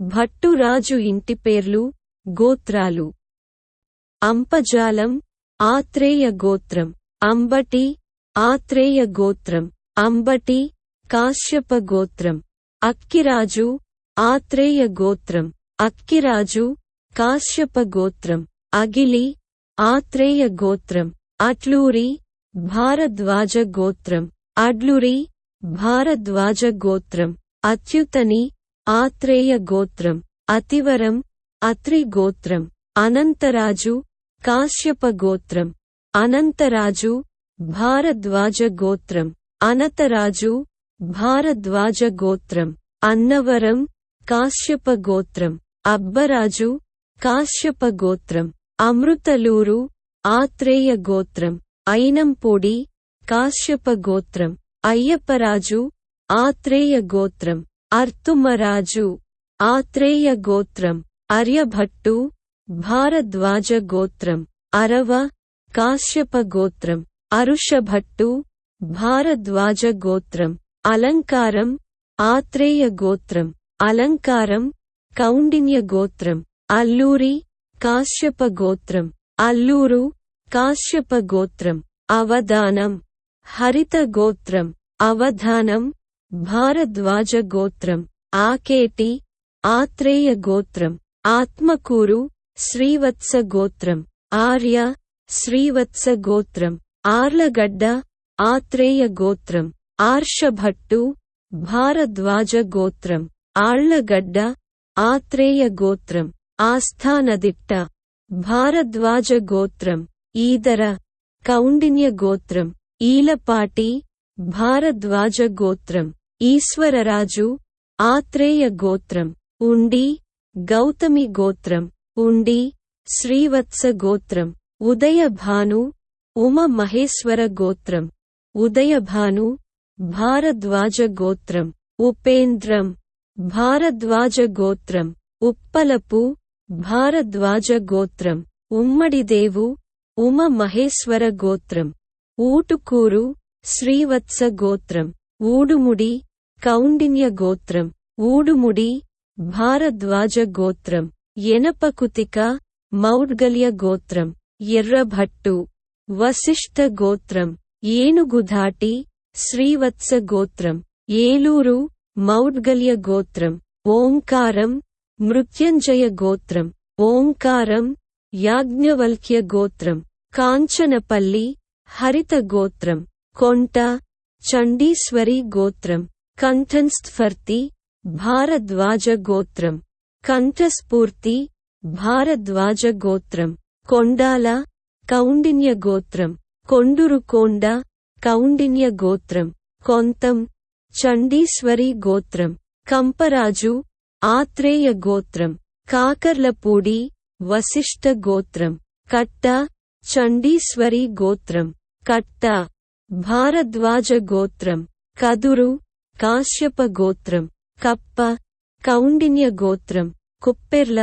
భట్టురాజు ఇంటిపేర్లు గోత్రాలు. అంపజాలం ఆత్రేయ గోత్రం. అంబటి ఆత్రేయ గోత్రం. అంబటి కాశ్యప గోత్రం. అక్కిరాజు ఆత్రేయ గోత్రం. అక్కిరాజు కాశ్యప గోత్రం. అగిలి ఆత్రేయ గోత్రం. అట్లూరి భారద్వాజ గోత్రం. అడ్లూరి భారద్వాజ గోత్రం. అత్యుతని ఆత్రేయ గోత్రం అతివరం అత్రి గోత్రం అనంతరాజు కాశ్యప గోత్రం అనంతరాజు భారద్వాజ గోత్రం అనతరాజు భారద్వాజ గోత్రం అన్నవరం కాశ్యప గోత్రం అబ్బరాజు కాశ్యప గోత్రం అమృతలూరు ఆత్రేయ గోత్రం అయినంపూడి కాశ్యప గోత్రం అయ్యప్పరాజు ఆత్రేయ గోత్రం అర్తుమరాజు ఆత్రేయ గోత్రం అర్యభట్టు భారద్వాజ గోత్రం అరవ కాశ్యప గోత్రం అరుషభట్టు భారద్వాజ గోత్రం అలంకారం ఆత్రేయ గోత్రం అలంకారం కౌండిన్య గోత్రం అల్లూరి కాశ్యప గోత్రం అల్లూరు కాశ్యప గోత్రం అవధానం హరిత గోత్రం అవధానం భారద్వాజ గోత్రం ఆకేటి ఆత్రేయ గోత్రం ఆత్మకూరు శ్రీవత్స గోత్రం ఆర్య శ్రీవత్స గోత్రం ఆర్లగడ్డ ఆత్రేయ గోత్రం ఆర్షభట్టు భారద్వాజ గోత్రం ఆళ్ళగడ్డ ఆత్రేయ గోత్రం ఆస్థానదిట్ట భారద్వాజ గోత్రం ఈదర కౌండిన్య గోత్రం ఈలపాటి భారద్వాజ గోత్రం. ఈశ్వరరాజు ఆత్రేయ గోత్రం ఉండి గౌతమి గోత్రం ఉండి శ్రీవత్స గోత్రం ఉదయభాను ఉమ మహేశ్వర గోత్రం ఉదయభాను భారద్వాజ గోత్రం ఉపేంద్రం భారద్వాజ గోత్రం ఉప్పలపు భారద్వాజ గోత్రం ఉమ్మడిదేవు ఉమ మహేశ్వర గోత్రం ఊటుకూరు శ్రీవత్స గోత్రం ఊడుముడి కౌండిన్య గోత్రం ఊడుముడి భారద్వాజ గోత్రం ఎనపకుతిక మౌడ్గల్య గోత్రం ఎర్రభట్టు వశిష్ఠ గోత్రం ఏనుగుధాటి శ్రీవత్స గోత్రం ఏలూరు మౌడ్గల్య గోత్రం ఓంకారం మృత్యుంజయ గోత్రం ఓంకారం యాజ్ఞవల్క్య గోత్రం కాంచనపల్లి హరిత గోత్రం కొంట చండీశ్వరి గోత్రం. కంఠన్స్ఫర్తి భారద్వాజ గోత్రం కంఠస్ఫూర్తి భారద్వాజ గోత్రం కొండాల కౌండిన్య గోత్రం కొండురుకోండ కౌండిన్య గోత్రం కొంతం చండీశ్వరి గోత్రం కంపరాజు ఆత్రేయ గోత్రం కాకర్లపూడి వశిష్ఠ గోత్రం కట్ట చండీశ్వరి గోత్రం కట్ట భారద్వాజ గోత్రం కదురు కాశ్యప గోత్రం కప్ప కౌండిన్య గోత్రం కుప్పెర్ల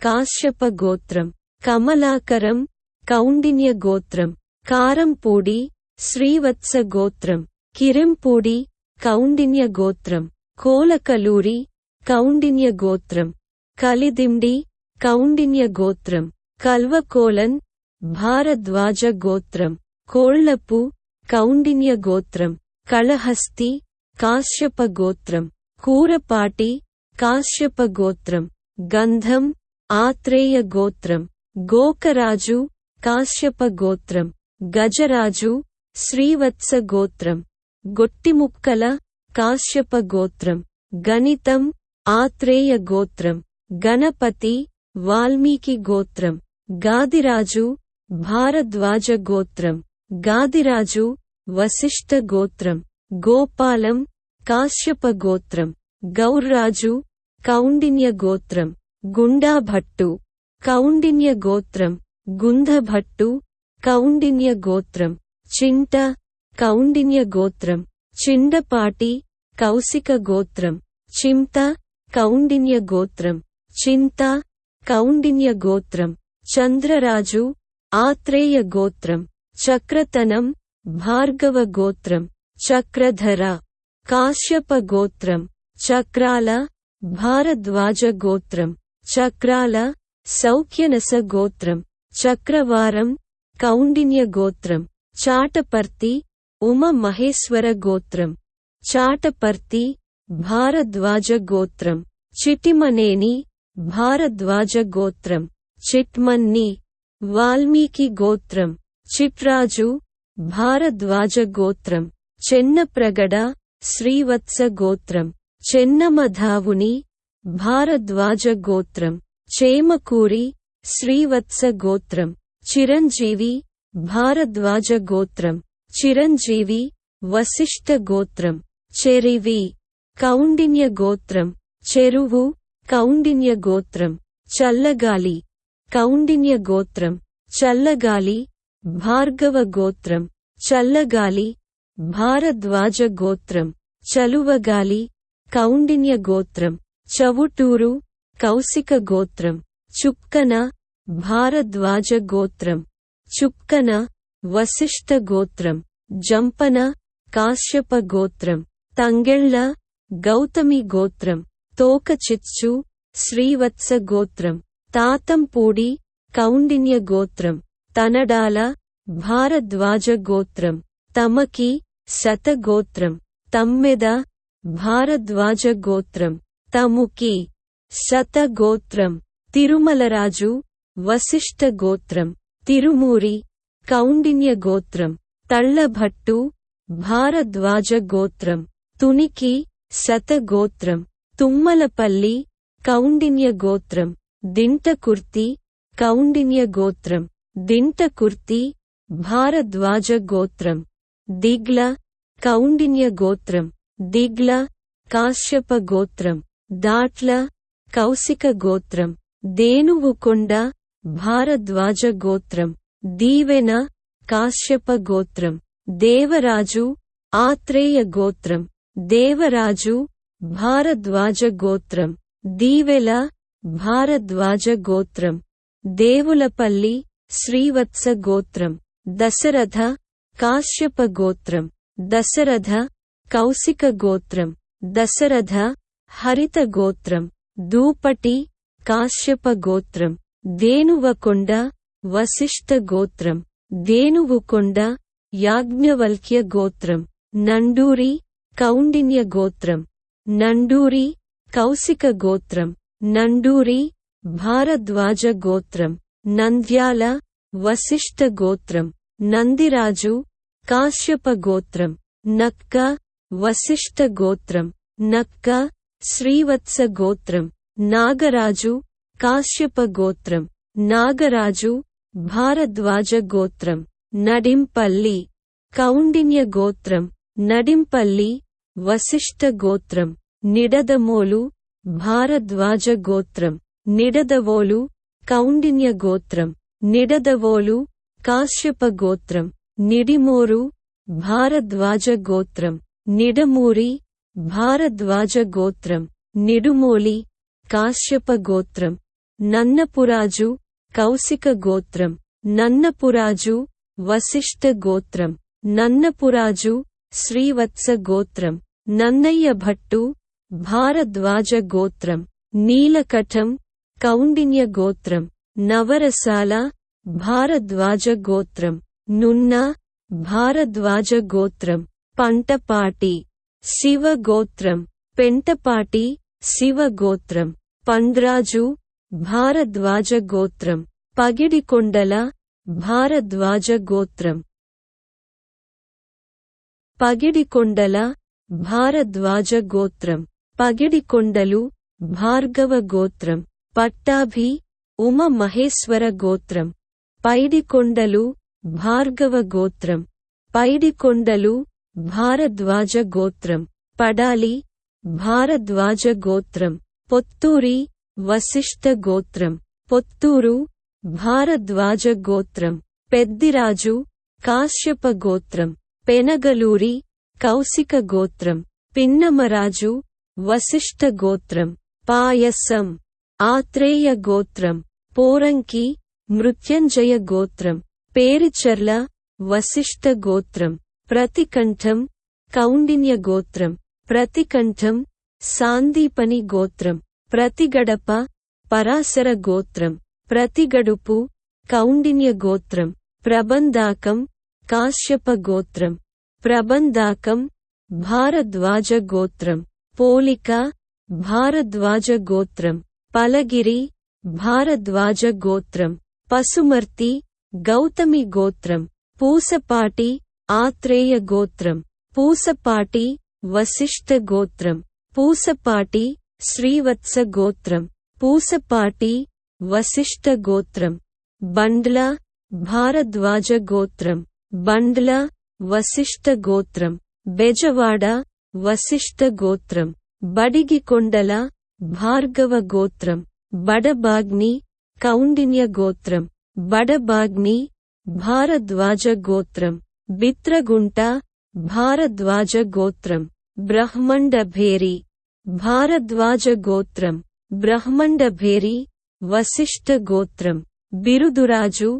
కాశ్యప గోత్రం కమలాకరం కౌండిన్య గోత్రం కారంపూడి శ్రీవత్స గోత్రం కిరింపూడి కౌండిన్య గోత్రం కోలకలూరి కౌండిన్య గోత్రం కలిదిండి కౌండిన్య గోత్రం కల్వకోలన్ భారద్వాజ గోత్రం కోళ్ళపు కౌండిన్య గోత్రం కళహస్తి కాశ్యప గోత్రం కూరపాటి కాశ్యప గోత్రం గంధం ఆత్రేయ గోత్రం గోకరాజు కాశ్యప గోత్రం గజరాజు శ్రీవత్స గోత్రం గొట్టిముక్కల కాశ్యప గోత్రం గణితం ఆత్రేయ గోత్రం గణపతి వాల్మీకి గోత్రం గాదిరాజు భారద్వాజ గోత్రం గాదిరాజు వశిష్ఠ గోత్రం గోపాలం కాశ్యప గోత్రం గౌర్రాజు కౌండిన్య గోత్రం గుండాభట్టు కౌండిన్య గోత్రం గుంధభట్టు కౌండిన్య గోత్రం చింట కౌండిన్య గోత్రం చిండపాటి కౌశిక గోత్రం చింత కౌండిన్య గోత్రం చింత కౌండిన్య గోత్రం చంద్రరాజు ఆత్రేయ గోత్రం చక్రతనం భార్గవ గోత్రం చక్రధర కాశ్యప గోత్రం చక్రాల భారద్వాజ గోత్రం చక్రాల సౌఖ్యనస గోత్రం చక్రవారం కౌండిన్య గోత్రం చాటపర్తి ఉమ మహేశ్వర గోత్రం చాటపర్తి భారద్వాజ గోత్రం చిటిమనేని భారద్వాజ గోత్రం చిట్మన్ని వాల్మీకి గోత్రం చిట్రాజు భారద్వాజ గోత్రం చెన్నప్రగడ శ్రీవత్స గోత్రం చెన్నమధావుని భారద్వాజ గోత్రం చేమకూరి శ్రీవత్స గోత్రం చిరంజీవి భారద్వాజ గోత్రం చిరంజీవి వశిష్ఠ గోత్రం చెరివి కౌండిన్య గోత్రం చెరువు కౌండిన్య గోత్రం చల్లగాలి కౌండిన్య గోత్రం చల్లగాలి భార్గవ గోత్రం చల్లగాలి భారద్వాజ గోత్రం చలువగాలి కౌండిన్య గోత్రం చవుటూరు కౌశిక గోత్రం చుక్కన భారద్వాజ గోత్రం చుక్కన వశిష్ఠ గోత్రం జంపన కాశ్యప గోత్రం తంగెళ్ళ గౌతమి గోత్రం తోకచిచ్చు శ్రీవత్స గోత్రం తాతంపూడి కౌండిన్య గోత్రం తనడాల భారద్వాజ గోత్రం తమకి శత గోత్రం తమ్మెద భారద్వాజ గోత్రం తముకి శత గోత్రం తిరుమలరాజు వశిష్ఠ గోత్రం తిరుమూరి కౌండిన్య గోత్రం తళ్ళభట్టు భారద్వాజ గోత్రం తునికి శత గోత్రం తుమ్మలపల్లి కౌండిన్య గోత్రం దింటకుర్తి కౌండిన్య గోత్రం దింటకుర్తి భారద్వాజ గోత్రం దిగ్ల కౌండిన్య గోత్రం దిగ్ల కాశ్యప గోత్రం దాట్ల కౌశిక గోత్రం దేనువుకొండ భారద్వాజ గోత్రం దీవెన కాశ్యప గోత్రం దేవరాజు ఆత్రేయ గోత్రం దేవరాజు భారద్వాజ గోత్రం దీవెల భారద్వాజ గోత్రం దేవులపల్లి శ్రీవత్స గోత్రం దశరథ కాశ్యప గోత్రం దశరథ కౌశిక గోత్రం దశరథ హరిత గోత్రం దూపటి కాశ్యప గోత్రం దేనువకొండ వశిష్ఠ గోత్రం దేనువుకొండ యాజ్ఞవల్క్య గోత్రం నండూరి కౌండిన్య గోత్రం నండూరి కౌశిక గోత్రం నండూరి భారద్వాజ గోత్రం నంద్యాల వశిష్ఠ గోత్రం. నందిరాజు కాశ్యప గోత్రం నక్క వశిష్ఠ గోత్రం నక్క శ్రీవత్స గోత్రం నాగరాజు కాశ్యప గోత్రం నాగరాజు భారద్వాజ గోత్రం నడింపల్లి కౌండిన్య గోత్రం నడింపల్లి వశిష్ఠ గోత్రం నిడదమోలు భారద్వాజ గోత్రం నిడదవోలు కౌండిన్య గోత్రం నిడదవోలు కాశ్యప గోత్రం నిడిమోరు భారద్వాజ గోత్రం నిడమూరి భారద్వాజ గోత్రం నిడుమోలి కాశ్యప గోత్రం నన్నపురాజు కౌశిక గోత్రం నన్నపురాజు వశిష్ఠ గోత్రం నన్నపురాజు శ్రీవత్స గోత్రం నన్నయ్య భట్టు భారద్వాజ గోత్రం నీలకఠం కౌండిన్య గోత్రం నవరసాల భారద్వాజ గోత్రం నున్న భారద్వాజ గోత్రం పంటపాటి శివ గోత్రం పెంటపాటి శివ గోత్రం పండ్రాజు భారద్వాజ గోత్రం పగిడికొండల భారద్వాజ గోత్రం పగిడికొండల భారద్వాజ గోత్రం పగిడికొండలు భార్గవ గోత్రం పట్టాభి ఉమ మహేశ్వర గోత్రం పైడికొండలు భార్గవ గోత్రం. పైడికొండలు భారద్వాజ గోత్రం. పడాలి భారద్వాజ గోత్రం. పొత్తూరి వశిష్ఠ గోత్రం. పొత్తూరు భారద్వాజ గోత్రం. పెద్దిరాజు కాశ్యప గోత్రం. పెనగలూరి కౌశిక గోత్రం. పిన్నమరాజు వశిష్ఠ గోత్రం. పాయసం ఆత్రేయ గోత్రం. పోరంకి మృత్యుంజయ గోత్రం. పేరిచర్ల వశిష్ఠ గోత్రం. ప్రతికంఠం కౌండిన్య గోత్రం. ప్రతికంఠం సాందీపని గోత్రం. ప్రతిగడప పరాశర గోత్రం. ప్రతిగడుపు కౌండిన్య గోత్రం. ప్రబంధాకం కాశ్యప గోత్రం. ప్రబంధాకం భారద్వాజ గోత్రం. పోలిక భారద్వాజ గోత్రం. పలగిరి భారద్వాజ గోత్రం. పసుమర్తి గౌతమి గోత్రం పూసపాటి ఆత్రేయ గోత్రం పూసపాటి వశిష్ఠ గోత్రం పూసపాటి శ్రీవత్స గోత్రం పూసపాటి వశిష్ఠ గోత్రం బండ్ల భారద్వాజ గోత్రం బండ్ల వశిష్ఠ గోత్రం బెజవాడ వశిష్ఠ గోత్రం బడిగికొండల భార్గవ గోత్రం బడబాగ్ని కౌండిన్య గోత్రం బడబాగ్ని భారద్వాజ గోత్రం బిత్రగుంట భారద్వాజ గోత్రం బ్రహ్మండభేరి భారద్వాజ గోత్రం బ్రహ్మండభేరి వశిష్ఠ గోత్రం బిరుదురాజు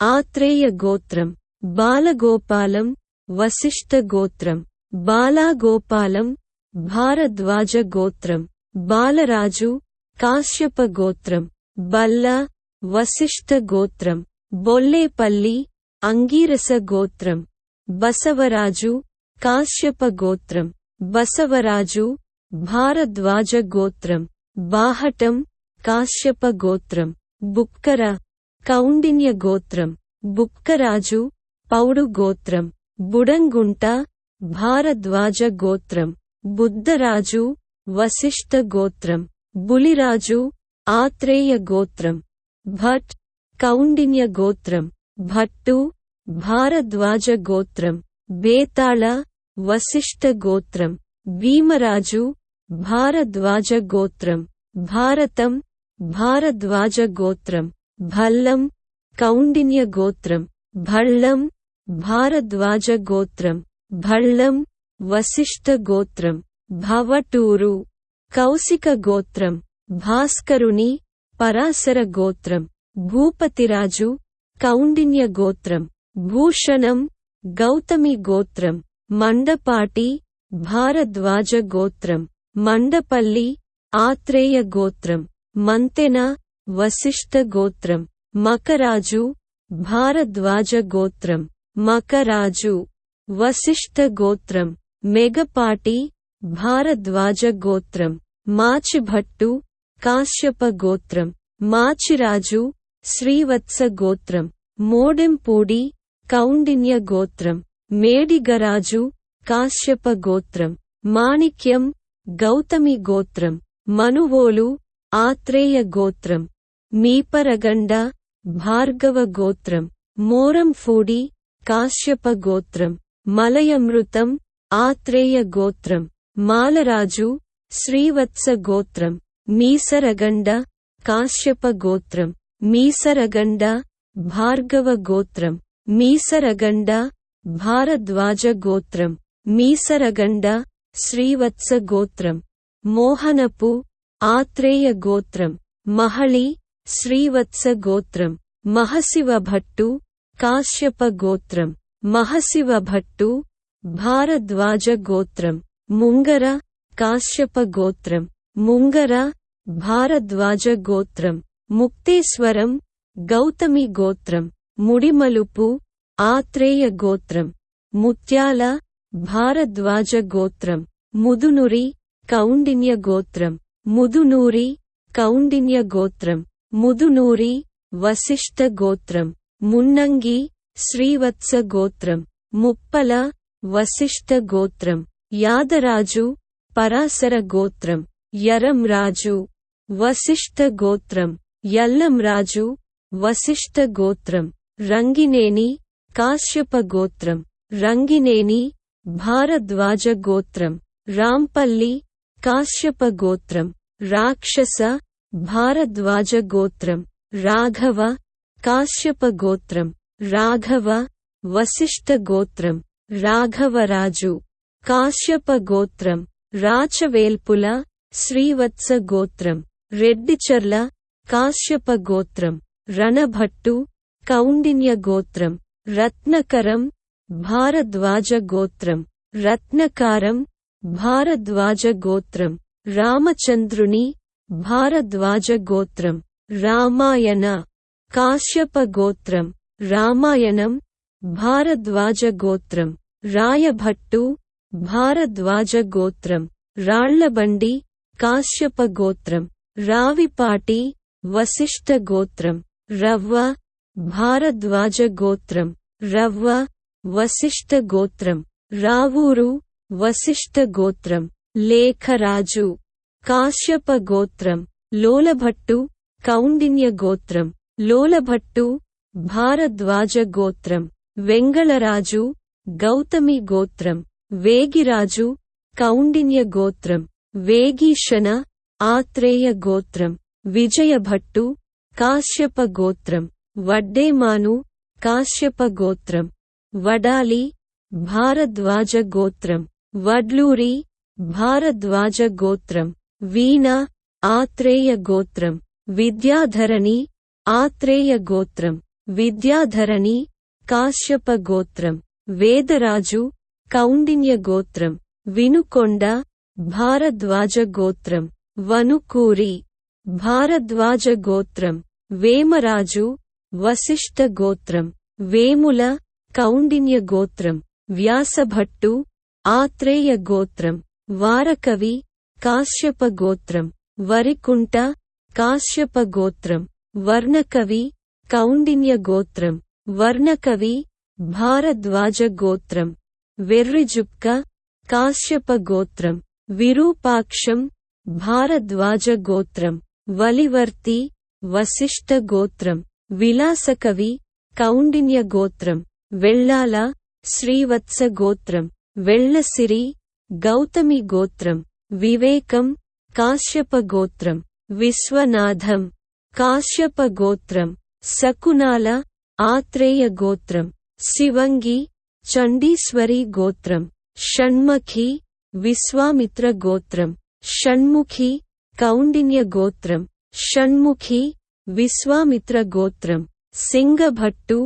ఆత్రేయ గోత్రం బాలగోపాలం వశిష్ఠ గోత్రం బాలాగోపాలం భారద్వాజ గోత్రం బాలరాజు కాశ్యప గోత్రం బల్ల వశిష్ఠ గోత్రం బొల్లేపల్లి అంగీరస గోత్రం బసవరాజు కాశ్యప గోత్రం బసవరాజు భారద్వాజ గోత్రం బాహటం కాశ్యప గోత్రం బుక్కర కౌండిన్య గోత్రం బుక్కరాజు పౌడు గోత్రం బుడంగుంట భారద్వాజ గోత్రం బుద్ధరాజు వశిష్ఠ గోత్రం బులిరాజు ఆత్రేయ గోత్రం. భట్ కౌండిన్య గోత్రం భట్టు భారద్వాజ గోత్రం బేతాళ వశిష్ఠ గోత్రం భీమరాజు భారద్వాజ గోత్రం భారతం భారద్వాజ గోత్రం భల్లం కౌండిన్య గోత్రం భళ్ళం భారద్వాజ గోత్రం భళ్ళం వశిష్ఠ గోత్రం భవటూరు కౌశిక గోత్రం భాస్కరుని పరాశర గోత్రం భూపతిరాజు కౌండిన్య గోత్రం భూషణం గౌతమి గోత్రం మండపాటి భారద్వాజ గోత్రం మండపల్లి ఆత్రేయ గోత్రం మంతెన వశిష్ఠ గోత్రం మకరాజు భారద్వాజ గోత్రం మకరాజు వశిష్ఠ గోత్రం మెగపాటి భారద్వాజ గోత్రం మాచిభట్టు కాశ్యప గోత్రం మాచిరాజు శ్రీవత్స గోత్రం మోడెంపూడి కౌండిన్య గోత్రం మేడిగరాజు కాశ్యప గోత్రం మాణిక్యం గౌతమి గోత్రం మనువోలు ఆత్రేయ గోత్రం మీపరగండ భార్గవ గోత్రం మోరంఫూడి కాశ్యప గోత్రం మలయమృతం ఆత్రేయ గోత్రం మాలరాజు శ్రీవత్స గోత్రం. మీసరగండ కాశ్యప గోత్రం మీసరగండ భార్గవ గోత్రం మీసరగండ భారద్వాజ గోత్రం మీసరగండ శ్రీవత్స గోత్రం మోహనపు ఆత్రేయ గోత్రం మహళి శ్రీవత్స గోత్రం మహశివ భట్టు కాశ్యప గోత్రం మహశివ భట్టు భారద్వాజ గోత్రం ముంగర కాశ్యప గోత్రం ముంగర భారద్వాజ గోత్రం ముక్తేశ్వరం గౌతమి గోత్రం ముడిమలుపు ఆత్రేయ గోత్రం ముత్యాల భారద్వాజ గోత్రం ముదునురి కౌండిన్య గోత్రం ముదునూరి కౌండిన్య గోత్రం ముదునూరి వశిష్ఠ గోత్రం మున్నంగి శ్రీవత్స గోత్రం ముప్పల వశిష్ఠ గోత్రం యాదరాజు పరాశర గోత్రం యరం రాజు వశిష్ఠ గోత్రం. యల్లం రాజు వశిష్ఠ గోత్రం. రంగినేని కాశ్యప గోత్రం. రంగినేని భారద్వాజ గోత్రం. రాంపల్లి కాశ్యప గోత్రం. రాక్షస భారద్వాజ గోత్రం. రాఘవ కాశ్యప గోత్రం. రాఘవ వశిష్ఠ గోత్రం. రాఘవరాజు కాశ్యప గోత్రం. రాచవేల్పుల శ్రీవత్స గోత్రం రెడ్డిచర్ల కాశ్యప గోత్రం రణభట్టు కౌండిన్య గోత్రం రత్నకరం భారద్వాజ గోత్రం రత్నకారం భారద్వాజ గోత్రం రామచంద్రుని భారద్వాజ గోత్రం రామాయణ కాశ్యప గోత్రం రామాయణం భారద్వాజ గోత్రం రాయభట్టు భారద్వాజ గోత్రం రాళ్ళబండి కాశ్యప గోత్రం రావిపాటి వశిష్ఠ గోత్రం రవ్వ భారద్వాజ గోత్రం రవ్వ వశిష్ఠ గోత్రం రావూరు వశిష్ఠ గోత్రం లేఖరాజు కాశ్యప గోత్రం లోలభట్టు కౌండిన్య వేగీషణ వేగీశన ఆత్రేయ గోత్రం విజయభట్టు కాశ్యప గోత్రం వడ్డేమాను కాశ్యప గోత్రం వడాలి భారద్వాజ గోత్రం వడ్లూరి భారద్వాజ గోత్రం వీణ ఆత్రేయ గోత్రం విద్యాధరణి ఆత్రేయ గోత్రం విద్యాధరణి కాశ్యప గోత్రం వేదరాజు కౌండిన్య గోత్రం వినుకొండ భారద్వాజ గోత్రం వనుకూరి భారద్వాజ గోత్రం వేమరాజు వశిష్ఠ గోత్రం వేముల కౌండిన్య గోత్రం వ్యాసభట్టు ఆత్రేయ గోత్రం వారకవి కాశ్యప గోత్రం వరికుంట కాశ్యప గోత్రం వర్ణకవి కౌండిన్య గోత్రం వర్ణకవి భారద్వాజ గోత్రం వెర్రిజుప్క కాశ్యప గోత్రం విరూపాక్షం భారద్వాజ గోత్రం వలివర్తి వశిష్ఠ గోత్రం విలాసకవి కౌండిన్య గోత్రం వెళ్ళాల శ్రీవత్స గోత్రం వెళ్ళసిరి గౌతమి గోత్రం వివేకం కాశ్యప గోత్రం విశ్వనాథం కాశ్యప గోత్రం శకునాల ఆత్రేయ గోత్రం శివంగి చండీశ్వరి గోత్రం షణ్మఖి విశ్వామిత్ర గోత్రం షణ్ముఖి కౌండిన్య గోత్రం షణ్ముఖి విశ్వామిత్ర గోత్రం సింగభట్టు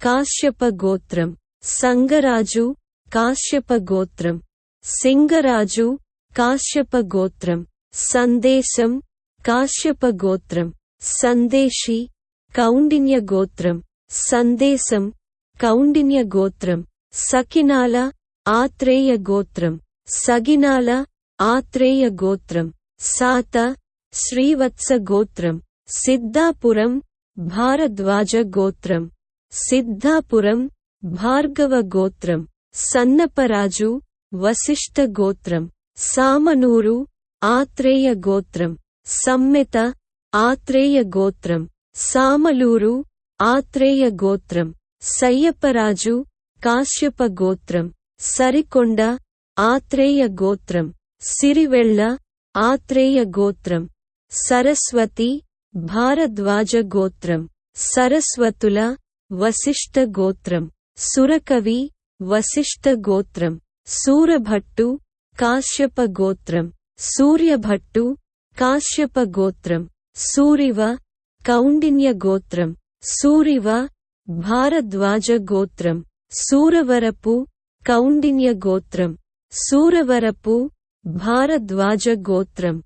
కాశ్యప గోత్రం సంగరాజు కాశ్యప గోత్రం సింగరాజు కాశ్యప గోత్రం సందేశం కాశ్యప గోత్రం సందేశి కౌండిన్య గోత్రం సందేశం కౌండిన్య గోత్రం సకినాల ఆత్రేయ గోత్రం సగినాల ఆత్రేయ గోత్రం సాత శ్రీవత్స గోత్రం సిద్ధాపురం భారద్వాజ గోత్రం సిద్ధాపురం భార్గవ గోత్రం సన్నపరాజు వశిష్ఠ గోత్రం సామనూరు ఆత్రేయ గోత్రం సమ్మెత ఆత్రేయ గోత్రం సామలూరు ఆత్రేయ గోత్రం సయ్యప్పరాజు కాశ్యప గోత్రం సరికొండ ఆత్రేయ గోత్రం సిరివెళ్ళ ఆత్రేయ గోత్రం సరస్వతి భారద్వాజ గోత్రం సరస్వతుల వశిష్ఠ గోత్రం సురకవి వశిష్ఠ గోత్రం సూరభట్టు కాశ్యప గోత్రం సూర్యభట్టు కాశ్యప గోత్రం సూరివ కౌండిన్య గోత్రం సూరివ భారద్వాజ గోత్రం సూరవరపు కౌండిన్య గోత్రం. సూరవరపు భారద్వాజ గోత్రం.